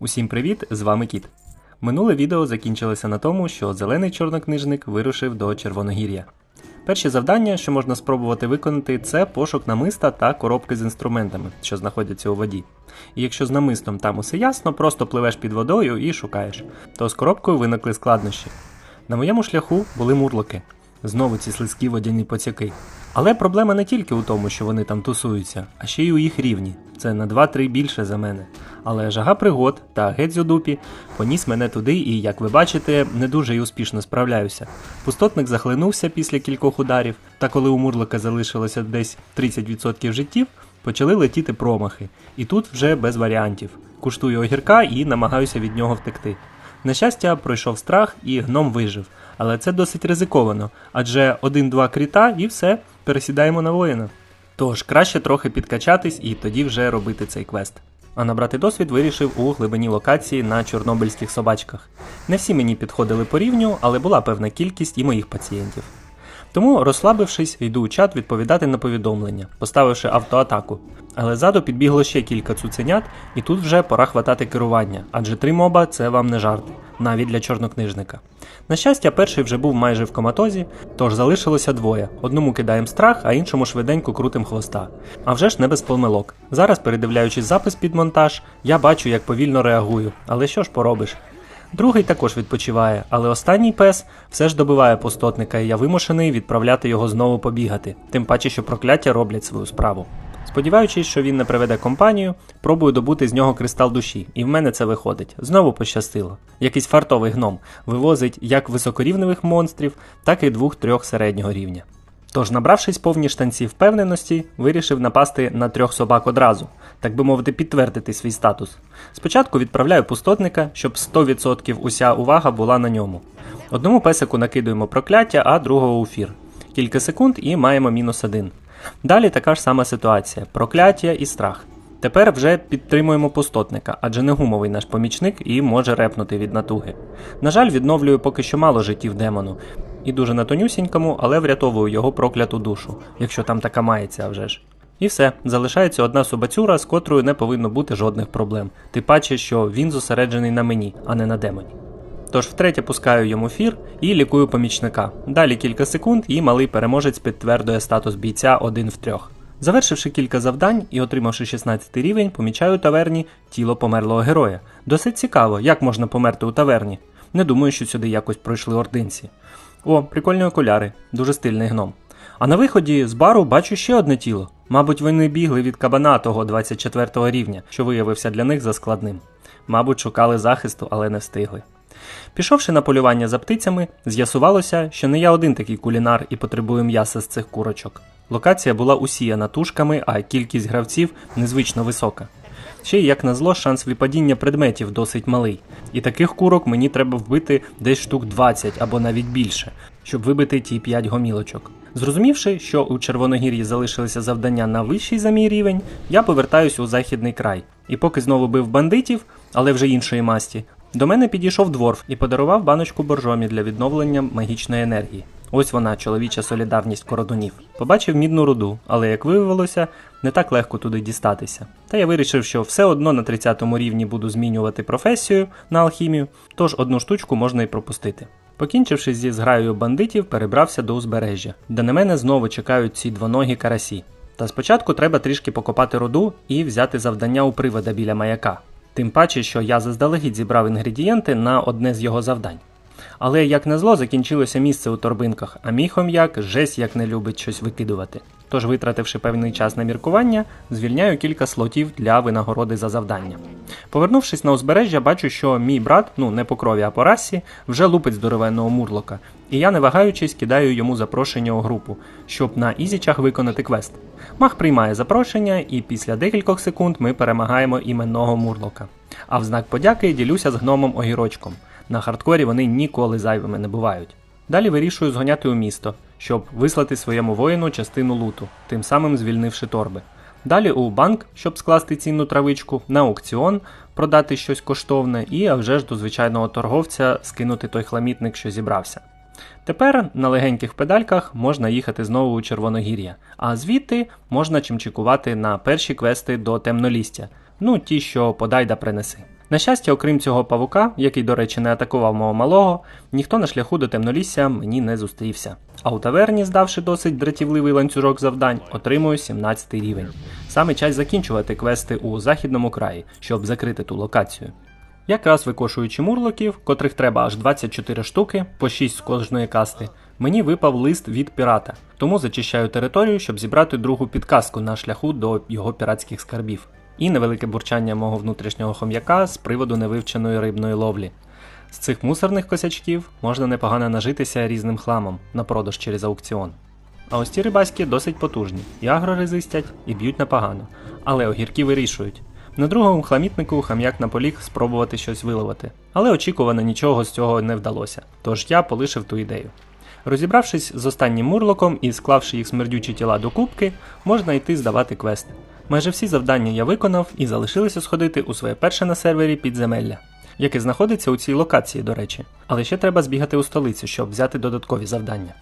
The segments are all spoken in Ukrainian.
Усім привіт! З вами Кіт. Минуле відео закінчилося на тому, що зелений чорнокнижник вирушив до Червоногір'я. Перші завдання, що можна спробувати виконати, це пошук намиста та коробки з інструментами, що знаходяться у воді. І якщо з намистом там усе ясно, просто пливеш під водою і шукаєш, то з коробкою виникли складнощі. На моєму шляху були мурлоки, знову ці слизькі водяні поцяки. Але проблема не тільки у тому, що вони там тусуються, а ще й у їх рівні. Це на 2-3 більше за мене. Але жага пригод та геть з поніс мене туди, і, як ви бачите, не дуже й успішно справляюся. Пустотник захлинувся після кількох ударів, та коли у Мурлика залишилося десь 30% життів, почали летіти промахи. І тут вже без варіантів. Куштую огірка і намагаюся від нього втекти. На щастя, пройшов страх і гном вижив, але це досить ризиковано, адже один-два кріта і все, пересідаємо на воїна. Тож краще трохи підкачатись і тоді вже робити цей квест. А набрати досвід вирішив у глибині локації на чорнобильських собачках. Не всі мені підходили по рівню, але була певна кількість і моїх пацієнтів. Тому, розслабившись, йду у чат відповідати на повідомлення, поставивши автоатаку. Але ззаду підбігло ще кілька цуценят, і тут вже пора хватати керування, адже три моба це вам не жарти, навіть для чорнокнижника. На щастя, перший вже був майже в коматозі, тож залишилося двоє: одному кидаємо страх, а іншому швиденько крутим хвоста. А вже ж не без помилок. Зараз, передивляючись запис під монтаж, я бачу, як повільно реагую, але що ж поробиш? Другий також відпочиває, але останній пес все ж добиває пустотника, і я вимушений відправляти його знову побігати, тим паче, що прокляття роблять свою справу. Сподіваючись, що він не приведе компанію, пробую добути з нього кристал душі, і в мене це виходить. Знову пощастило. Якийсь фартовий гном вивозить як високорівневих монстрів, так і двох-трьох середнього рівня. Тож, набравшись повні штанці впевненості, вирішив напасти на трьох собак одразу, так би мовити, підтвердити свій статус. Спочатку відправляю пустотника, щоб 100% уся увага була на ньому. Одному песику накидуємо прокляття, а другого уфір. Кілька секунд і маємо мінус один. Далі така ж сама ситуація: прокляття і страх. Тепер вже підтримуємо пустотника, адже не гумовий наш помічник і може репнути від натуги. На жаль, відновлюю поки що мало життів демону, і дуже на тонюсінькому, але врятовую його прокляту душу, якщо там така мається, вже ж. І все, залишається одна собацюра, з котрою не повинно бути жодних проблем, тим паче, що він зосереджений на мені, а не на демоні. Тож втретє пускаю йому фір і лікую помічника. Далі кілька секунд, і малий переможець підтвердує статус бійця один в трьох. Завершивши кілька завдань і отримавши 16 рівень, помічаю таверні тіло померлого героя. Досить цікаво, як можна померти у таверні. Не думаю, що сюди якось пройшли ординці. О, прикольні окуляри, дуже стильний гном. А на виході з бару бачу ще одне тіло. Мабуть, вони бігли від кабана того 24 рівня, що виявився для них заскладним. Мабуть, шукали захисту, але не встигли. Пішовши на полювання за птицями, з'ясувалося, що не я один такий кулінар і потребую м'яса з цих курочок. Локація була усіяна тушками, а кількість гравців незвично висока. Ще як назло, шанс випадіння предметів досить малий, і таких курок мені треба вбити десь штук 20 або навіть більше, щоб вибити ті 5 гомілочок. Зрозумівши, що у Червоногір'ї залишилися завдання на вищий за мій рівень, я повертаюсь у західний край. І поки знову бив бандитів, але вже іншої масті, до мене підійшов дворф і подарував баночку боржомі для відновлення магічної енергії. Ось вона, чоловіча солідарність кородунів. Побачив мідну руду, але як виявилося, не так легко туди дістатися. Та я вирішив, що все одно на 30 рівні буду змінювати професію на алхімію, тож одну штучку можна і пропустити. Покінчивши зі зграєю бандитів, перебрався до узбережжя, де на мене знову чекають ці двоногі карасі. Та спочатку треба трішки покопати руду і взяти завдання у привода біля маяка. Тим паче, що я заздалегідь зібрав інгредієнти на одне з його завдань. Але як назло, закінчилося місце у торбинках, а мій хом'як жесть як не любить щось викидувати. Тож, витративши певний час на міркування, звільняю кілька слотів для винагороди за завдання. Повернувшись на узбережжя, бачу, що мій брат, ну не по крові, а по расі, вже лупить здоровенного мурлока, і я, не вагаючись, кидаю йому запрошення у групу, щоб на ізічах виконати квест. Мах приймає запрошення, і після декількох секунд ми перемагаємо іменного мурлока. А в знак подяки ділюся з гномом огірочком. На хардкорі вони ніколи зайвими не бувають. Далі вирішую зганяти у місто, щоб вислати своєму воїну частину луту, тим самим звільнивши торби. Далі у банк, щоб скласти цінну травичку, на аукціон, продати щось коштовне, і а вже ж до звичайного торговця скинути той хламітник, що зібрався. Тепер на легеньких педальках можна їхати знову у Червоногір'я, а звідти можна чимчикувати на перші квести до темнолістя, ну ті, що подай да принеси. На щастя, окрім цього павука, який, до речі, не атакував мого малого, ніхто на шляху до темнолісся мені не зустрівся. А у таверні, здавши досить дратівливий ланцюжок завдань, отримую 17 рівень. Саме час закінчувати квести у західному краї, щоб закрити ту локацію. Якраз викошуючи мурлоків, котрих треба аж 24 штуки, по 6 з кожної касти, мені випав лист від пірата, тому зачищаю територію, щоб зібрати другу підказку на шляху до його піратських скарбів. І невелике бурчання мого внутрішнього хом'яка з приводу невивченої рибної ловлі. З цих мусорних косячків можна непогано нажитися різним хламом на продаж через аукціон. А ось ці рибаськи досить потужні, і агро резистять, і б'ють непогано, але огірки вирішують. На другому хламітнику хам'як наполіг спробувати щось виловити, але очікувано нічого з цього не вдалося, тож я полишив ту ідею. Розібравшись з останнім мурлоком і склавши їх смердючі тіла до кубки, можна йти здавати квести. Майже всі завдання я виконав і залишилося сходити у своє перше на сервері підземелля, яке знаходиться у цій локації, до речі, але ще треба збігати у столицю, щоб взяти додаткові завдання.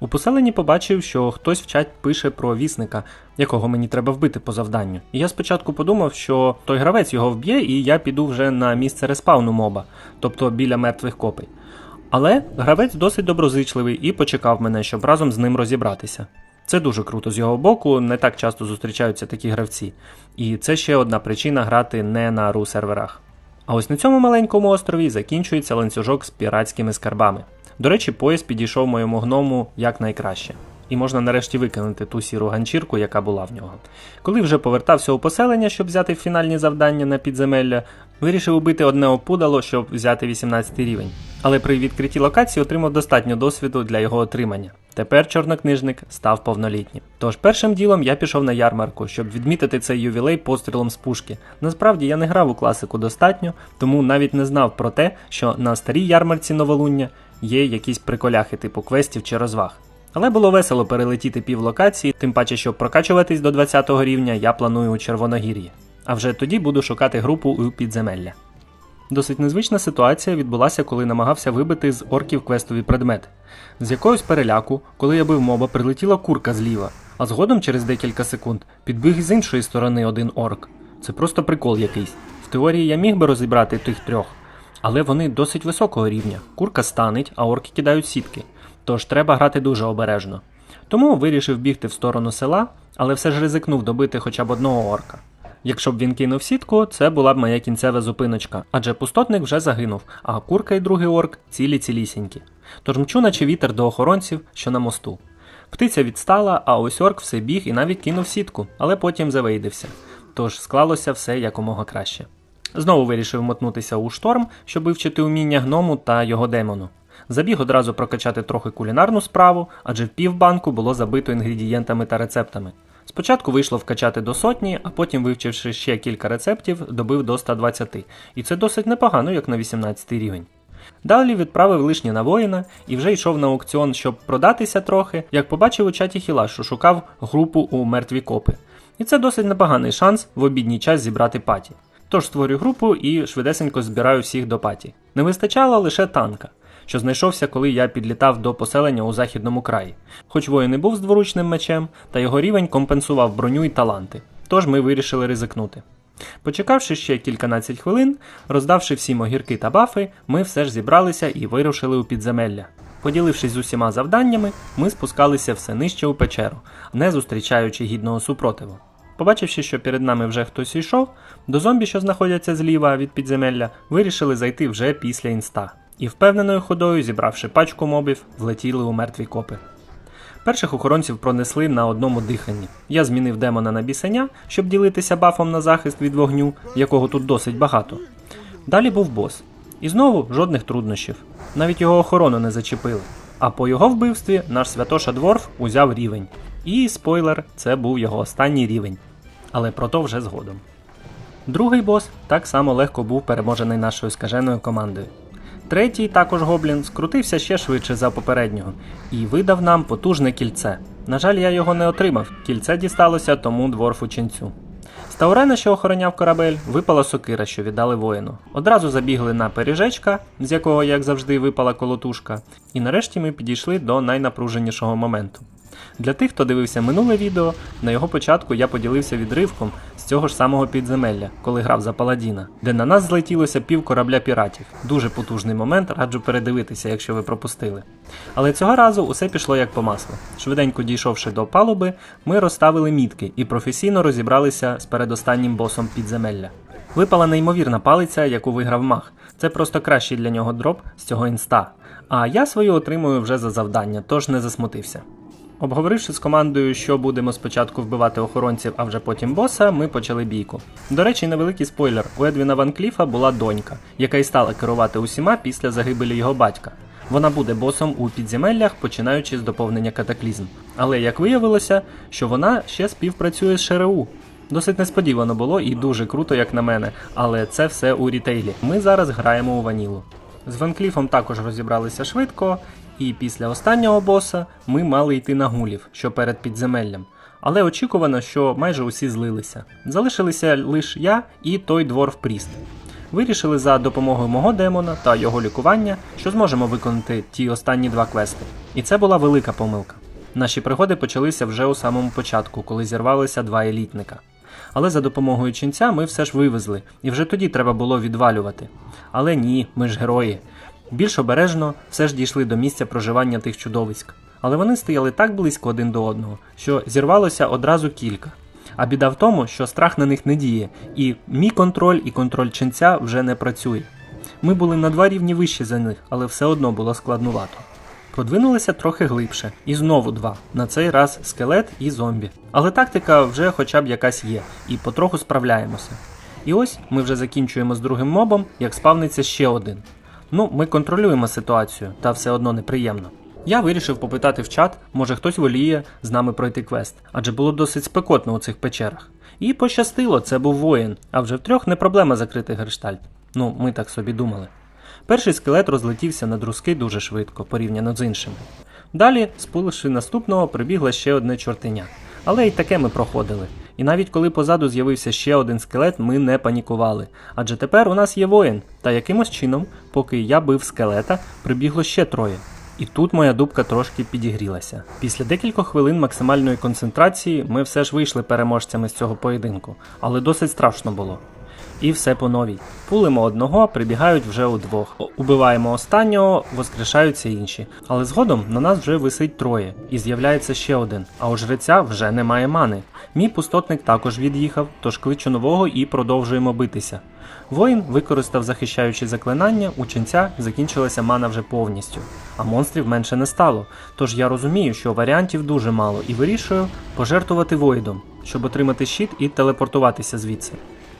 У поселенні побачив, що хтось в чат пише про вісника, якого мені треба вбити по завданню. І я спочатку подумав, що той гравець його вб'є, і я піду вже на місце респауну моба, тобто біля мертвих копий. Але гравець досить доброзичливий і почекав мене, щоб разом з ним розібратися. Це дуже круто з його боку, не так часто зустрічаються такі гравці. І це ще одна причина грати не на ру серверах. А ось на цьому маленькому острові закінчується ланцюжок з піратськими скарбами. До речі, пояс підійшов моєму гному якнайкраще. І можна нарешті викинути ту сіру ганчірку, яка була в нього. Коли вже повертався у поселення, щоб взяти фінальні завдання на підземелля, вирішив убити одне опудало, щоб взяти 18 рівень. Але при відкритті локації отримав достатньо досвіду для його отримання. Тепер чорнокнижник став повнолітнім. Тож першим ділом я пішов на ярмарку, щоб відмітити цей ювілей пострілом з пушки. Насправді я не грав у класику достатньо, тому навіть не знав про те, що на старій ярмарці новолуння є якісь приколяхи типу квестів чи розваг. Але було весело перелетіти пів локації, тим паче, щоб прокачуватись до 20 рівня, я планую у Червоногір'ї. А вже тоді буду шукати групу у підземелля. Досить незвична ситуація відбулася, коли намагався вибити з орків квестові предмети. З якогось переляку, коли я бив моба, прилетіла курка зліва, а згодом через декілька секунд підбіг з іншої сторони один орк. Це просто прикол якийсь. В теорії я міг би розібрати тих трьох, але вони досить високого рівня. Курка станить, а орки кидають сітки. Тож треба грати дуже обережно. Тому вирішив бігти в сторону села, але все ж ризикнув добити хоча б одного орка. Якщо б він кинув сітку, це була б моя кінцева зупиночка, адже пустотник вже загинув, а курка і другий орк цілі цілісінькі. Тож мчу, наче вітер до охоронців, що на мосту. Птиця відстала, а ось орк все біг і навіть кинув сітку, але потім завейдився. Тож склалося все якомога краще. Знову вирішив мотнутися у шторм, щоб вивчити уміння гному та його демону. Забіг одразу прокачати трохи кулінарну справу, адже в півбанку було забито інгредієнтами та рецептами. Спочатку вийшло вкачати до сотні, а потім, вивчивши ще кілька рецептів, добив до 120, і це досить непогано, як на 18 рівень. Далі відправив лишнє на воїна і вже йшов на аукціон, щоб продатися трохи, як побачив у чаті Хіла, що шукав групу у мертві копи. І це досить непоганий шанс в обідній час зібрати паті. Тож створю групу і швидесенько збираю всіх до паті. Не вистачало лише танка, що знайшовся, коли я підлітав до поселення у західному краї. Хоч воїн і був з дворучним мечем, та його рівень компенсував броню і таланти. Тож ми вирішили ризикнути. Почекавши ще кільканадцять хвилин, роздавши всім огірки та бафи, ми все ж зібралися і вирушили у підземелля. Поділившись з усіма завданнями, ми спускалися все нижче у печеру, не зустрічаючи гідного супротиву. Побачивши, що перед нами вже хтось йшов, до зомбі, що знаходяться зліва від підземелля, вирішили зайти вже після інста. І впевненою ходою, зібравши пачку мобів, влетіли у мертві копи. Перших охоронців пронесли на одному диханні. Я змінив демона на бісеня, щоб ділитися бафом на захист від вогню, якого тут досить багато. Далі був бос. І знову жодних труднощів. Навіть його охорону не зачепили. А по його вбивстві наш святоша Дворф узяв рівень. І спойлер, це був його останній рівень. Але про то вже згодом. Другий бос так само легко був переможений нашою скаженою командою. Третій, також гоблін, скрутився ще швидше за попереднього і видав нам потужне кільце. На жаль, я його не отримав, кільце дісталося тому дворфу ченцю. З Таурена, що охороняв корабель, випала сокира, що віддали воїну. Одразу забігли на пережечка, з якого, як завжди, випала колотушка, і нарешті ми підійшли до найнапруженішого моменту. Для тих, хто дивився минуле відео, на його початку я поділився відривком з цього ж самого підземелля, коли грав за Паладіна, де на нас злетілося пів корабля піратів. Дуже потужний момент, раджу передивитися, якщо ви пропустили. Але цього разу усе пішло як по маслу. Швиденько дійшовши до палуби, ми розставили мітки і професійно розібралися з передостаннім босом підземелля. Випала неймовірна палиця, яку виграв маг. Це просто кращий для нього дроп з цього інста. А я свою отримую вже за завдання, тож не засмутився. Обговоривши з командою, що будемо спочатку вбивати охоронців, а вже потім боса, ми почали бійку. До речі, невеликий спойлер: у Едвіна Ван Кліфа була донька, яка й стала керувати усіма після загибелі його батька. Вона буде босом у підземеллях, починаючи з доповнення катаклізм. Але як виявилося, що вона ще співпрацює з ШРУ. Досить несподівано було і дуже круто, як на мене, але це все у рітейлі. Ми зараз граємо у ванілу. З Ван Кліфом також розібралися швидко, і після останнього боса ми мали йти на гулів, що перед підземеллям. Але очікувано, що майже усі злилися. Залишилися лише я і той дворф Пріст. Вирішили за допомогою мого демона та його лікування, що зможемо виконати ті останні два квести. І це була велика помилка. Наші пригоди почалися вже у самому початку, коли зірвалися два елітника. Але за допомогою ченця ми все ж вивезли, і вже тоді треба було відвалювати. Але ні, ми ж герої. Більш обережно все ж дійшли до місця проживання тих чудовиськ. Але вони стояли так близько один до одного, що зірвалося одразу кілька. А біда в тому, що страх на них не діє, і мій контроль і контроль ченця вже не працює. Ми були на два рівні вище за них, але все одно було складнувато. Продвинулися трохи глибше, і знову два. На цей раз скелет і зомбі. Але тактика вже хоча б якась є, і потроху справляємося. І ось ми вже закінчуємо з другим мобом, як спавниться ще один. Ну, ми контролюємо ситуацію, та все одно неприємно. Я вирішив попитати в чат, може хтось воліє з нами пройти квест, адже було досить спекотно у цих печерах. І пощастило, це був воїн, а вже втрьох не проблема закрити герштальт. Ну, ми так собі думали. Перший скелет розлетівся на друзки дуже швидко, порівняно з іншими. Далі, спуливши наступного, прибігло ще одне чортеня. Але й таке ми проходили. І навіть коли позаду з'явився ще один скелет, ми не панікували. Адже тепер у нас є воїн, та якимось чином, поки я бив скелета, прибігло ще троє. І тут моя дубка трошки підігрілася. Після декількох хвилин максимальної концентрації ми все ж вийшли переможцями з цього поєдинку, але досить страшно було. І все по новій. Пулимо одного, прибігають вже удвох. О- Убиваємо останнього, воскрешаються інші. Але згодом на нас вже висить троє, і з'являється ще один. А у жреця вже немає мани. Мій пустотник також від'їхав, тож кличу нового і продовжуємо битися. Воїн використав захищаючі заклинання, у ченця закінчилася мана вже повністю, а монстрів менше не стало. Тож я розумію, що варіантів дуже мало і вирішую пожертвувати воїдом, щоб отримати щит і телепортуватися звідси.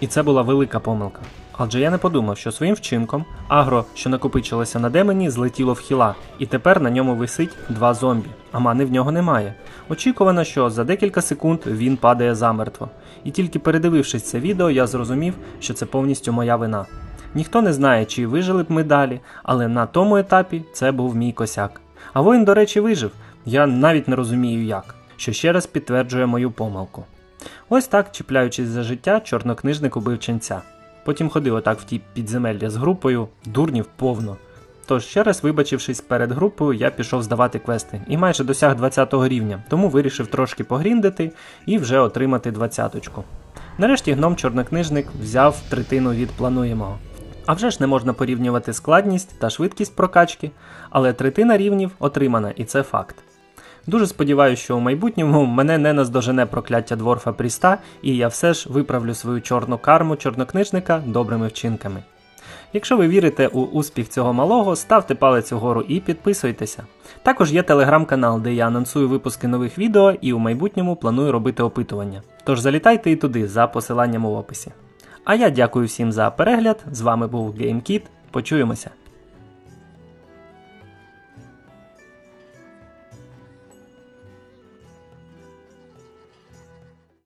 І це була велика помилка. Адже я не подумав, що своїм вчинком агро, що накопичилося на демоні, злетіло в хіла, і тепер на ньому висить два зомбі, а мани в нього немає. Очікувано, що за декілька секунд він падає замертво. І тільки передивившись це відео, я зрозумів, що це повністю моя вина. Ніхто не знає, чи вижили б ми далі, але на тому етапі це був мій косяк. А воїн, до речі, вижив. Я навіть не розумію як, що ще раз підтверджує мою помилку. Ось так, чіпляючись за життя, чорнокнижник убив ченця. Потім ходив отак в ті підземелля з групою, дурнів повно. Тож, ще раз вибачившись перед групою, я пішов здавати квести і майже досяг 20 рівня, тому вирішив трошки погріндити і вже отримати 20-ку. Нарешті гном чорнокнижник взяв третину від плануємого. А вже ж не можна порівнювати складність та швидкість прокачки, але третина рівнів отримана, і це факт. Дуже сподіваюся, що у майбутньому мене не наздожене прокляття дворфа Пріста, і я все ж виправлю свою чорну карму чорнокнижника добрими вчинками. Якщо ви вірите у успіх цього малого, ставте палець угору і підписуйтеся. Також є телеграм-канал, де я анонсую випуски нових відео і у майбутньому планую робити опитування. Тож залітайте і туди за посиланням у описі. А я дякую всім за перегляд. З вами був GameKit. Почуємося.